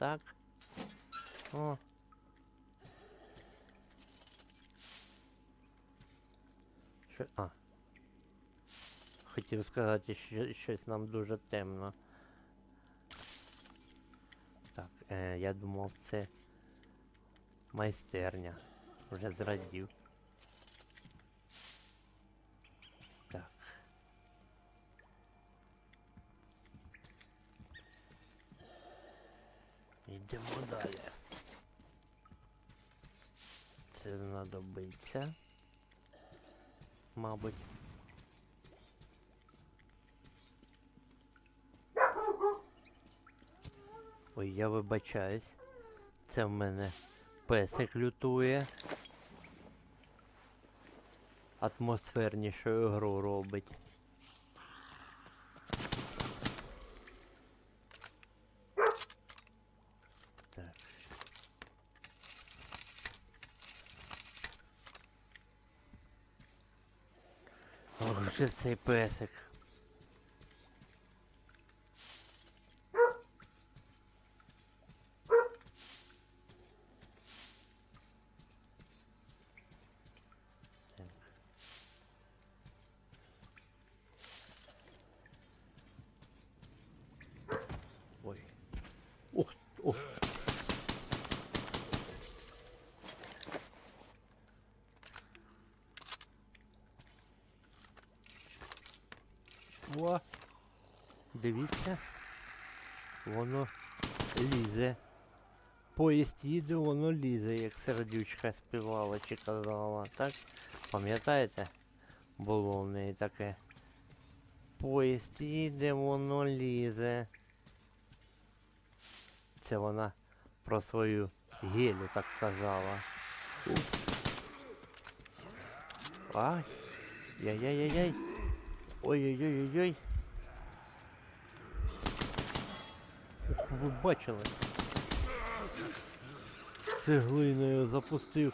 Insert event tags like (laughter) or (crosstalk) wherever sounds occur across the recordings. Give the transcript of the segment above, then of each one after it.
так? О. Що? А. Хотів сказати, що щось нам дуже темно. Так, е, я думав це майстерня. Вже зрадів. Знадобиться. Мабуть. Ой, я вибачаюсь. Це в мене песик лютує. Атмосфернішою гру робить. Так. Ох, же цей песик. Так. Ой. Ух, ух. О, дивіться, воно лізе. Поїзд їде, воно лізе, як сердючка співала чи казала, так? Пам'ятаєте? Було в неї таке. Поїзд їде, воно лізе. Це вона про свою гелю так казала. Ай! Яй-яй-яй-яй! Ой-ой-ой-ой-ой. Ух, ви бачили? Цеглиною запустив.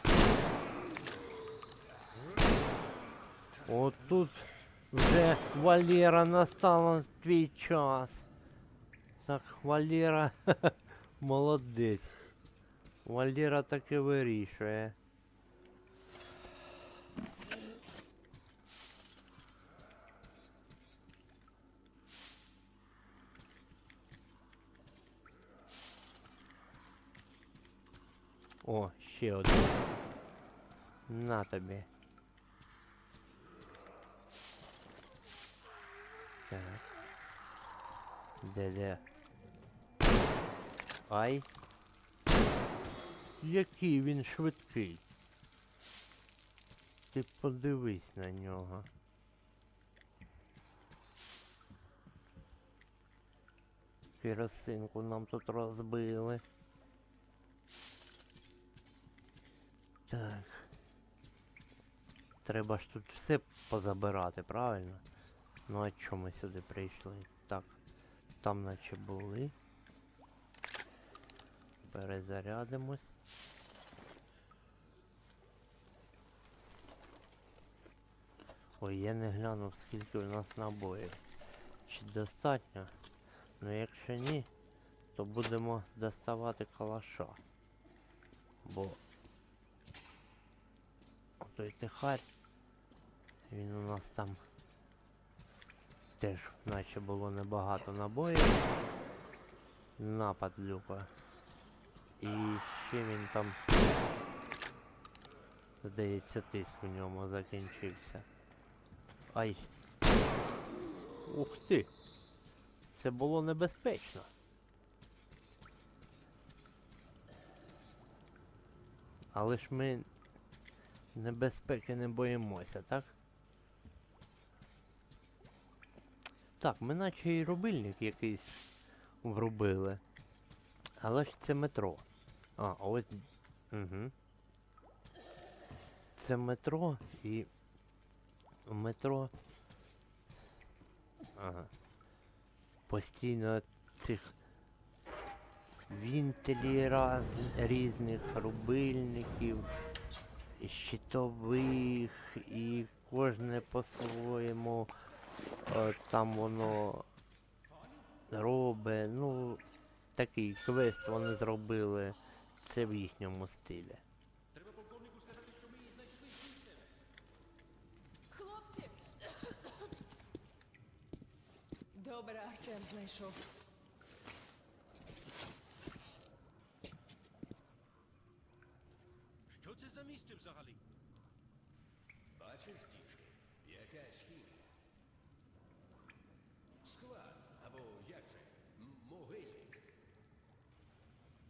От тут вже Валера настала твій час. Так, Валера (laughs) молодець. Валера таки вирішує. О, ще один. На тобі. Так. Де де? Ай. Який він швидкий. Ти подивись на нього. Керосинку нам тут розбили. Так. Треба ж тут все позабирати, правильно? Ну а чому ми сюди прийшли? Так. Там наче були. Перезарядимось. Ой, я не глянув скільки у нас набоїв. Чи достатньо? Ну якщо ні, то будемо доставати калаша. Бо той тихарь. Він у нас там теж наче було небагато набоїв. Напад люка. І ще він там здається тиск у ньому закінчився. Ай. Ух ти! Це було небезпечно. Але ж ми небезпеки не боїмося, так? Так, ми наче і рубильник якийсь врубили. Але ж це метро. А, ось. Угу. Це метро і. Метро. Ага. Постійно цих вінтелі раз, різних рубильників, щитових, і кожне по-своєму е, там воно робить. Ну, такий квест вони зробили. Це в їхньому стилі. Хлопці! Добре, Артем знайшов. Що місце взагалі? Бачиш, діжки, якась хімія. Склад, або як це? М- Могильник.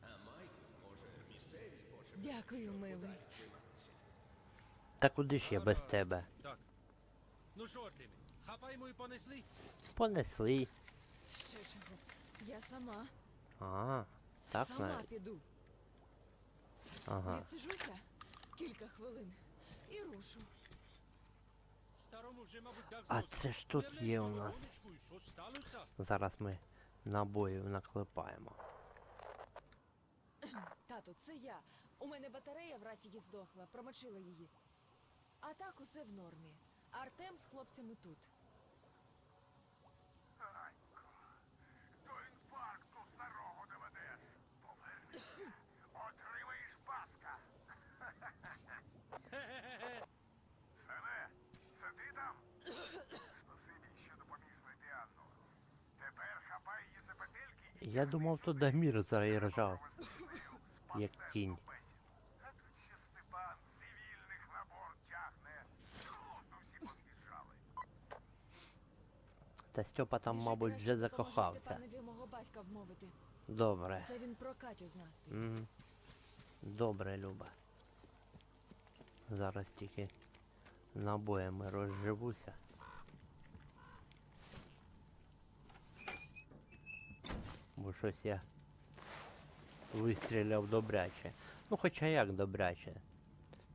А Майку, може, місцеві почерк. Дякую, милий. Та куди ж я без тебе? Так. Ну що, Артеме, хапаємо і понесли? Понесли. Ще чого? Я сама. А, так сама навіть. піду. Ага. Відсижуся кілька хвилин і рушу. Старому вже, мабуть, дав А це ж тут є у нас. Зараз ми набоїв наклепаємо. Тату, це я. У мене батарея в рації здохла, промочила її. А так усе в нормі. Артем з хлопцями тут. До інфаркту старого доведеш. Повернешся. Отримаєш паска. Сене, це ти там? Спасибі, що допоміг знайти Анну. Тепер хапай її за петельки і Я думав, то Дамір заіржав, провести з нею як кінь. А тут ще Степан цивільних на борт тягне. Всі поз'їжджали. Та Стьопа там, мабуть, вже закохався. Степанові мого батька вмовити. Добре. Це він про Катю з нас. Мгм. Добре, Люба. Зараз тільки набоями розживуся. Щось я вистріляв добряче. Ну хоча як добряче.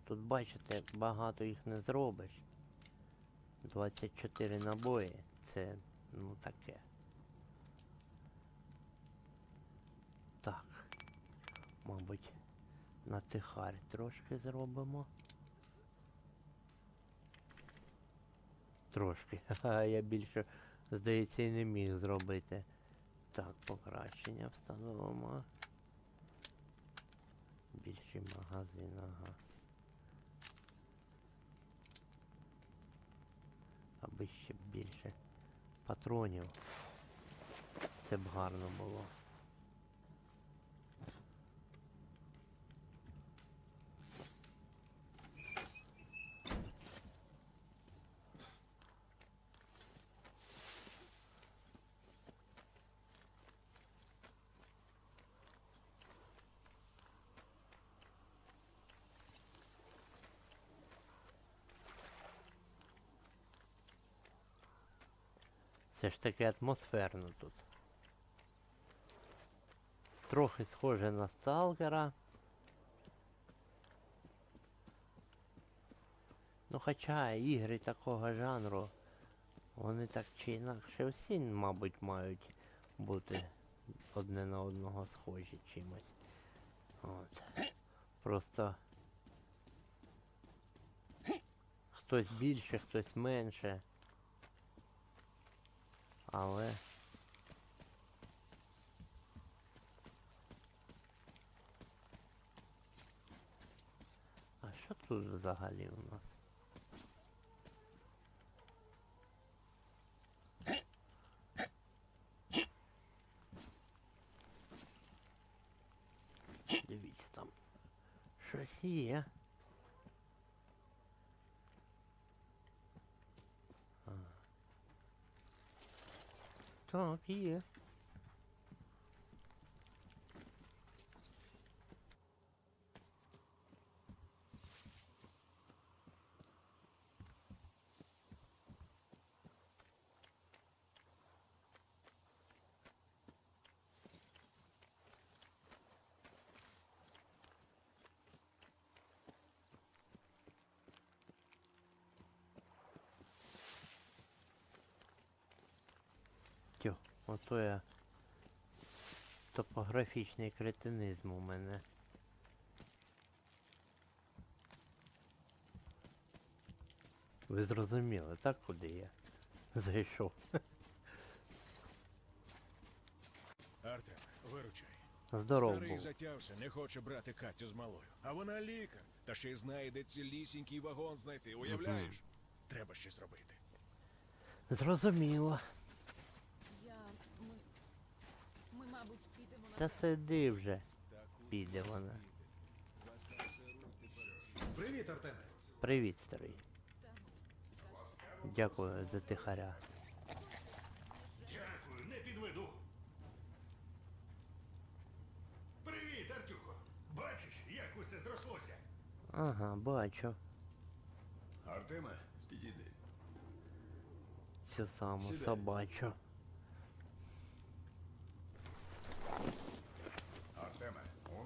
Тут бачите, багато їх не зробиш. 24 набої. Це ну таке. Так. Мабуть, на тихарь трошки зробимо. Трошки. (laughs) Ха, я більше, здається, і не міг зробити. Так, покращення встановимо. Більший магазин, ага. Аби ще більше патронів. Це б гарно було. Ж таки атмосферно тут. Трохи схоже на сталкера. Ну хоча ігри такого жанру, вони так чи інакше всі, мабуть, мають бути одне на одного схожі чимось. От. Просто хтось більше, хтось менше. Але. А що тут взагалі у нас? Дивіться там. Щось є. Так, є. Ото я топографічний кретинизм у мене. Ви зрозуміли, так куди я зайшов? Артем, Виручай. Здоров Старий був. затявся, не хоче брати Катю з малою. А вона лікар. Та ще й знає, де цілісінький вагон знайти. Уявляєш? Треба щось робити. Зрозуміло. Я. Ми. Ми, мабуть, підемо на. Та сиди вже. Піде вона. Привіт, Артеме. Привіт, старий. Дякую за тихаря. Дякую, не підведу. Привіт, Артюхо. Бачиш, як усе зрослося? Ага, бачу. Артеме, підійди. Цю саму Сідай.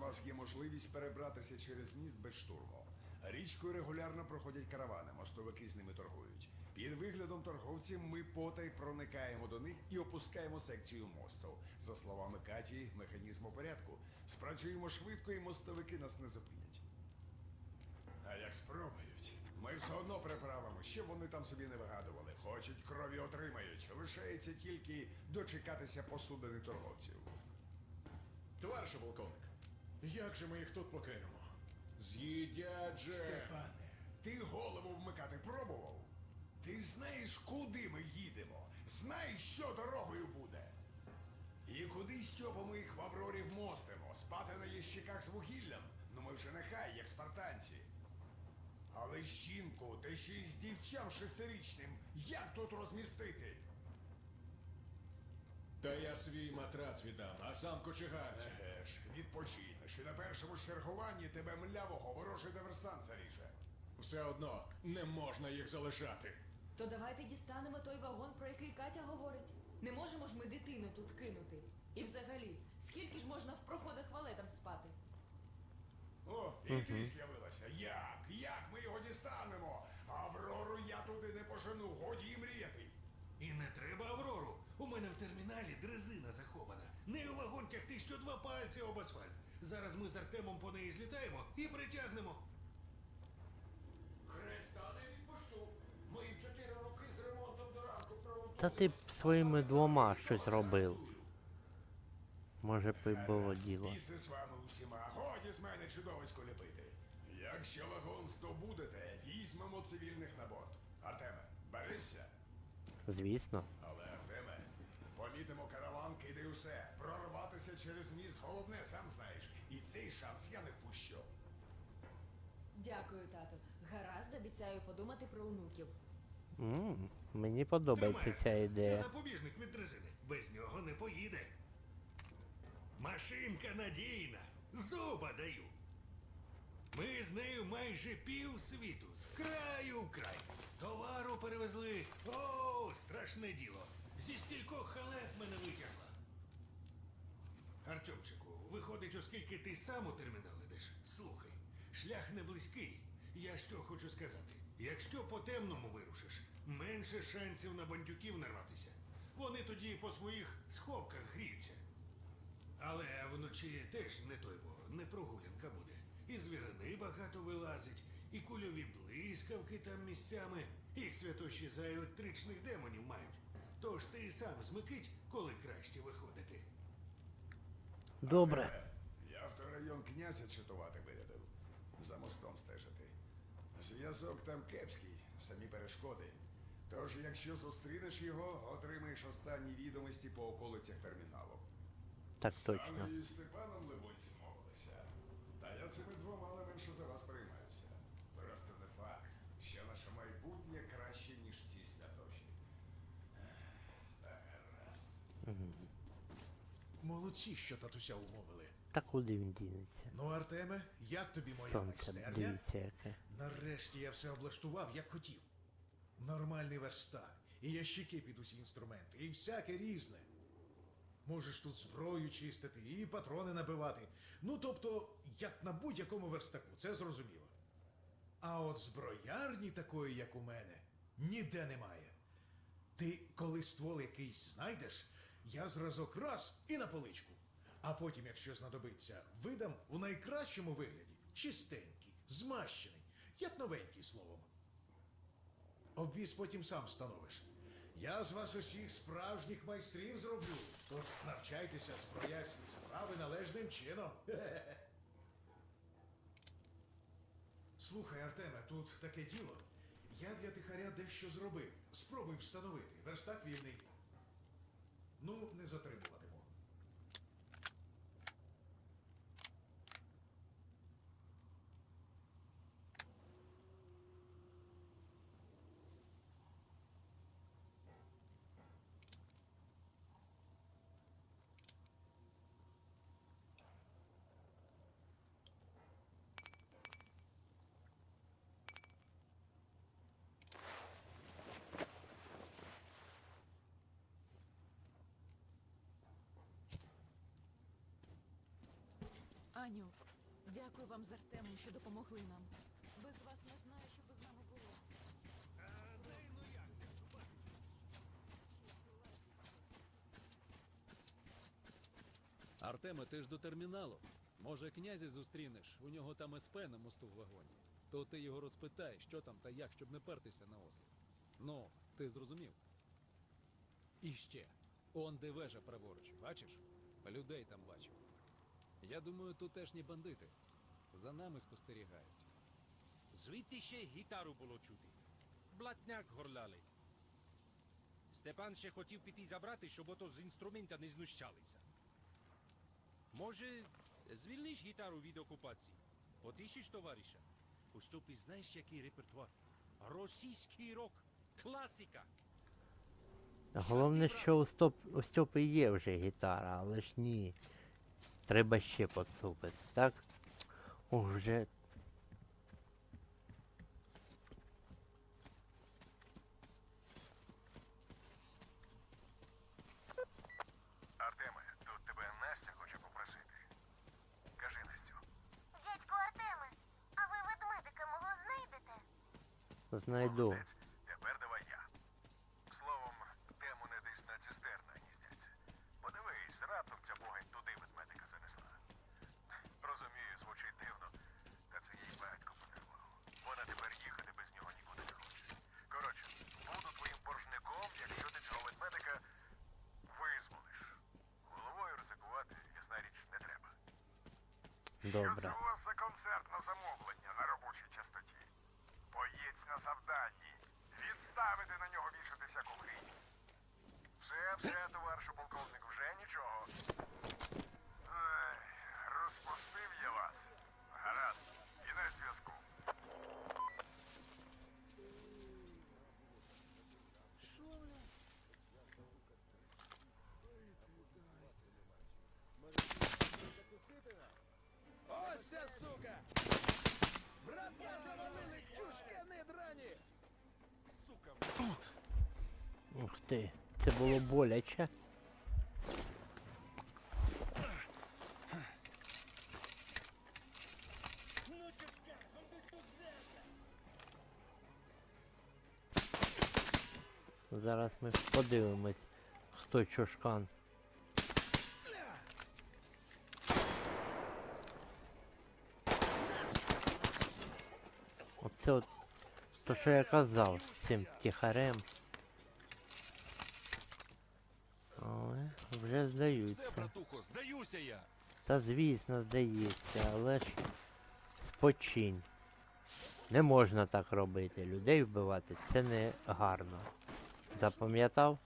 Нас є можливість перебратися через міст без штурму. Річкою регулярно проходять каравани, мостовики з ними торгують. Під виглядом торговців ми потай проникаємо до них і опускаємо секцію мосту. За словами Каті, механізм у порядку. Спрацюємо швидко і мостовики нас не зупинять. А як спробують, ми все одно приправимо, щоб вони там собі не вигадували. Хочуть крові отримають. Лишається тільки дочекатися посудини торговців. Товаришу полковник, як же ми їх тут покинемо? З'їдять же. Степане, ти голову вмикати пробував? Ти знаєш, куди ми їдемо? Знаєш, що дорогою буде? І куди Стьопа ми їх в Аврорі вмостимо? Спати на ящиках з вугіллям? Ну ми вже нехай, як спартанці. Але жінку, та ще й з дівчам шестирічним, як тут розмістити? Та я свій матрац віддам, а сам кочегарці. Еге ж, відпочинеш, першому чергуванні тебе млявого ворожий диверсант заріже. Все одно не можна їх залишати. То давайте дістанемо той вагон, про який Катя говорить. Не можемо ж ми дитину тут кинути. І взагалі, скільки ж можна в проходах валетам спати? О, і ти з'явилася. Як? Як ми його дістанемо? Аврору я туди не пожену, годі і мріяти. І не треба Аврору. У мене в терміналі дрезина захована. Нею вагон тягти що два пальці об асфальт. Зараз ми з Артемом по неї злітаємо і притягнемо. Хреста не відпущу. Ми їм чотири роки з ремонтом до ранку проводили. Та ти б своїми двома щось робив. Може б і було діло. Біси з вами усіма. Годі з мене чудовисько ліпити. Якщо вагон здобудете, візьмемо цивільних на борт. Артеме, берешся? Звісно. Але Артеме, помітимо караван, кидай усе. Прорватися через міст головне, сам знаєш. І цей шанс я не впущу. Дякую, тату. Гаразд, обіцяю подумати про онуків. м мені подобається Тримай, ця. Це ідея. запобіжник від дрезини. Без нього не поїде. Машинка надійна. Зуба даю. Ми з нею майже пів світу. З краю в край. Товару перевезли. О, страшне діло. Зі стількох халеп мене витягла. Артемчику, виходить, оскільки ти сам у термінал ідеш, слухай, шлях не близький. Я що хочу сказати? Якщо по темному вирушиш, менше шансів на бандюків нарватися. Вони тоді по своїх сховках гріються. Але вночі теж не той бо, не прогулянка буде. І звірини багато вилазить, і кульові блискавки там місцями, їх святощі за електричних демонів мають. Тож ти і сам змикить, коли краще виходити. Добре. Я в той район князя читувати вирядив. За мостом стежити. Зв'язок там кепський, самі перешкоди. Тож, якщо зустрінеш його, отримаєш останні відомості по околицях терміналу. Так точно. Саме із Степаном, Левонь змовилися. Та я цими двома не менше за вас приймаюся. Просто не факт, що наше майбутнє краще, ніж ці святоші. Ех, Та гаразд. Молодці, що татуся умовили. Та куди він дінеться? Ну, Артеме, як тобі моя Сонце, майстерня? дивіться яке. Нарешті я все облаштував, як хотів. Нормальний верстак, і ящики під усі інструменти, і всяке різне. Можеш тут зброю чистити і патрони набивати. Ну, тобто, як на будь-якому верстаку, це зрозуміло. А от зброярні такої, як у мене, ніде немає. Ти, коли ствол якийсь знайдеш, я зразок раз і на поличку. А потім, якщо знадобиться, видам у найкращому вигляді, чистенький, змащений, як новенький словом. Обвіз потім сам встановиш. Я з вас усіх справжніх майстрів зроблю. Тож навчайтеся зброярські справи належним чином. (laughs) Слухай, Артеме, тут таке діло. Я для тихаря дещо зробив. Спробуй встановити. Верстак вільний. Ну, не затримуватиму. Аню, дякую вам з Артемом, що допомогли нам. Без вас не знаю, що би з нами було. Артеме, ти ж до терміналу. Може, князя зустрінеш, у нього там СП на мосту в вагоні. То ти його розпитай, що там та як, щоб не пертися на острів. Ну, ти зрозумів. І ще. Он де вежа праворуч, бачиш? Людей там бачив. Я думаю, тутешні бандити. За нами спостерігають. Звідти ще й гітару було чути. Блатняк горляли. Степан ще хотів піти забрати, щоб ото з інструмента не знущалися. Може, звільниш гітару від окупації? Потишиш товариша? У стопі знаєш, який репертуар? Російський рок. Класика. Головне, що у, стоп, у Стьопи є вже гітара, але ж ні. Треба ще поцупити, так? Ох, вже. Артеме, тут тебе Настя хоче попросити. Кажи, Настю. Дядько Артеме, а ви ведмедика мого знайдете? Знайду. Молодець. Тепер давай я. Словом, тему не десь на цистерна гніздяться. Подивись, раптом ця богань туди ведмедика занесла. Розумію, звучить дивно, та це їй батько подарував. Вона тепер їхати без нього нікуди не хоче. Коротше, буду твоїм боржником, якщо ти цього ведмедика визволиш. Головою ризикувати, ясна річ, не треба. Добре. у вас за концертне замовлення на робочій частоті? Боєць на завданні. Відставити на нього вішати всяку хрінь. Все, все, товаришу полковник, вже нічого. Ей, розпустив я вас. Гаразд, кінець зв'язку. Ось ця сука! Братва завалили чушкани драні! Сука! Ух ти, це було боляче. Зараз ми подивимось, хто чушкан. Оце от то, що я казав з цим тихарем. Але вже Все, здаються. братухо, здаюся я. Та звісно, здається, але ж спочинь. Не можна так робити. Людей вбивати це не гарно. Запам'ятав?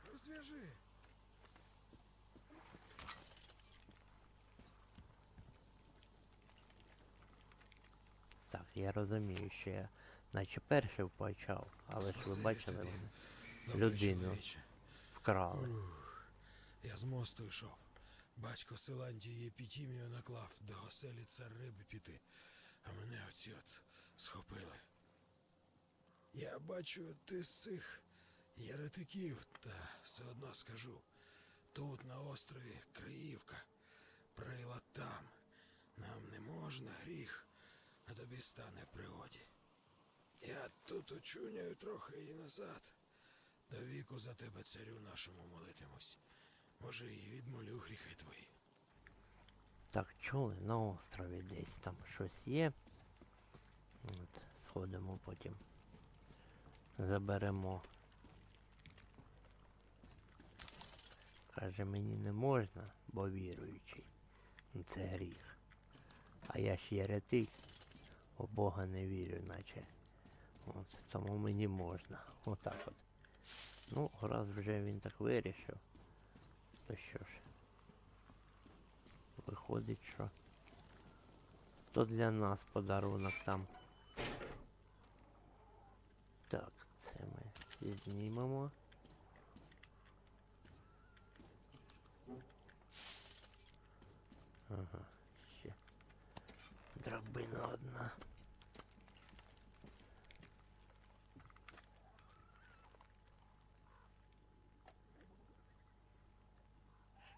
Так, я розумію, що я наче перший почав, але ж ви Спасибі бачили тобі, вони людину чоловіче. вкрали. Ух, я з мосту йшов. Батько Силантії епітімію наклав до оселі цар риби піти, а мене оці от схопили. Я бачу, ти з цих єретиків, та все одно скажу. Тут на острові Криївка, прилад там. Нам не можна гріх, а тобі стане в пригоді. Я тут очуняю трохи і назад. До віку за тебе, царю нашому, молитимусь. Може, і відмолю гріхи твої. Так, чули, на острові десь там щось є. От, сходимо потім. Заберемо Каже, мені не можна, бо віруючий. Ну, Це гріх. А я ж єретик, у Бога не вірю, наче. От, тому мені можна. Отак от. Ну, раз вже він так вирішив, то що ж. Виходить, що то для нас подарунок там. Так, це ми знімемо. Ага, ще. Драбина одна.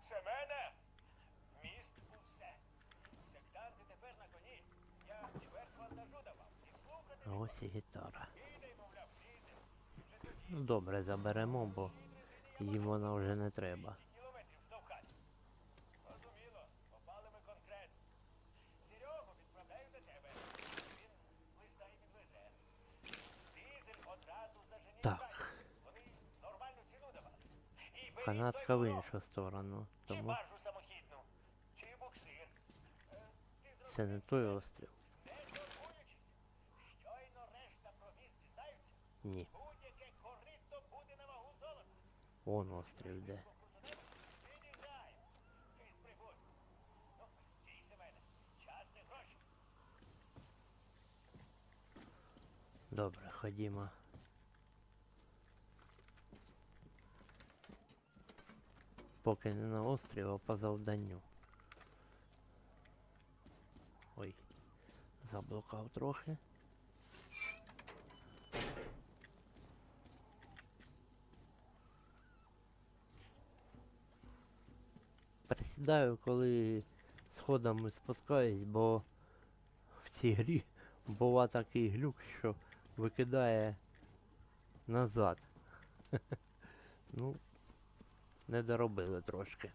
Семене! Міст усе. Сектанти тепер на коні. Я чверть вантажу давав. І слухати А ось і гітара. Ну добре, заберемо, бо їм вона вже не треба. Так. Канатка в іншу сторону. Тому це не той острів. Не турбуючись, щойно решта про міст дізнаються, Ні. будь-яке корито буде на вагу золота. Вон острів де. Підігнай. Ти з пригод. Ну, стій, Семене, час не гроші. Добре, ходімо. Поки не на острів, а по завданню. Ой, заблукав трохи. Присідаю, коли сходами спускаюсь, бо в цій грі бува такий глюк, що викидає назад. (laughs) ну, не доробили трошки.